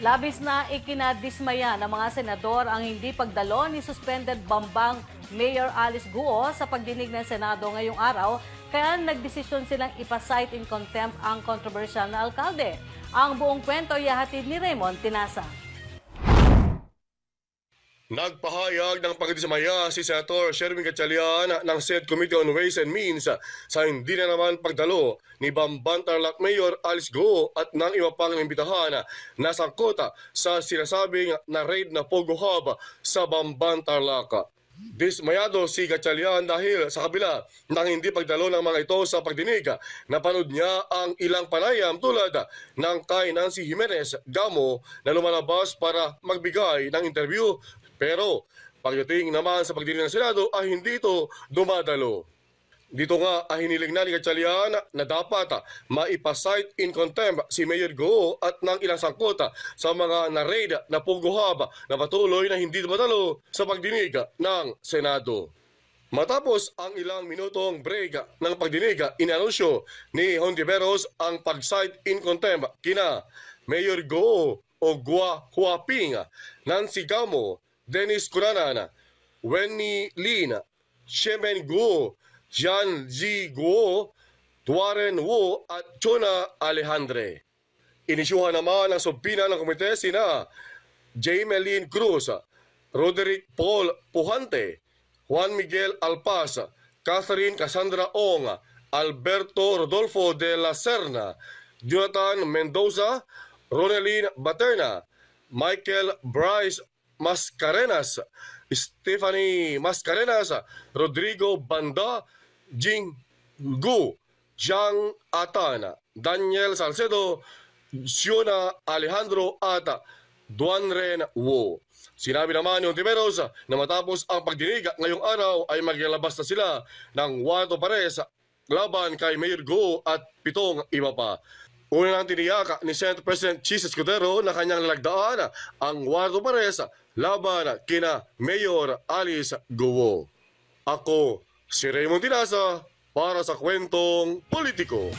Labis na ikinadismaya ng mga senador ang hindi pagdalo ni suspended Bambang Mayor Alice Guo sa pagdinig ng Senado ngayong araw kaya nagdesisyon silang ipasight in contempt ang controversial na alkalde. Ang buong kwento ihahatid ni Raymond Tinasa. Nagpahayag ng pagdismaya si Senator Sherwin Gatchalian ng Senate Committee on Ways and Means sa hindi na naman pagdalo ni Bamban Tarlac Mayor Alice Go at ng iba pang imbitahan na sangkota sa sinasabing na raid na Pogo Hub sa Bamban Tarlac. Dismayado si Gatchalian dahil sa kabila ng hindi pagdalo ng mga ito sa pagdinig, napanood niya ang ilang panayam tulad ng kay Nancy Jimenez Gamo na lumalabas para magbigay ng interview pero pagdating naman sa pagdinig ng Senado ay hindi ito dumadalo. Dito nga ay hiniling na ni Gatchalian na dapat maipasight in contempt si Mayor Go at ng ilang sangkota sa mga na-raid na puguhab na patuloy na hindi dumadalo sa pagdinig ng Senado. Matapos ang ilang minutong break ng pagdinig, inanunsyo ni Hontiveros ang pag-cite in contempt kina Mayor Go o Gua Huaping, Nancy Gamo, Dennis Curanan, Wenny Lin, Shemen Guo, Jean G. Guo, Tuaren Wu at Chona Alejandre. Inisyuhan naman ang sumpina ng komite sina Jamelin Cruz, Roderick Paul Pujante, Juan Miguel Alpaz, Catherine Cassandra Ong, Alberto Rodolfo de la Serna, Jonathan Mendoza, Ronelyn Baterna, Michael Bryce Mascarenas, Stephanie Mascarenas, Rodrigo Banda, Jing Gu, Jiang Atana, Daniel Salcedo, Siona Alejandro at Duanren Wu. Sinabi naman ni Ontiveros na matapos ang pagdinig ngayong araw ay maglalabas na sila ng Wato Pares laban kay Mayor Go at pitong iba pa. Una nang tiniyak ni Senate President Chis Escudero na kanyang lalagdaan ang Wato Pares laban kina Mayor Alice Guo. Ako, si Raymond Tinasa para sa kwentong politiko.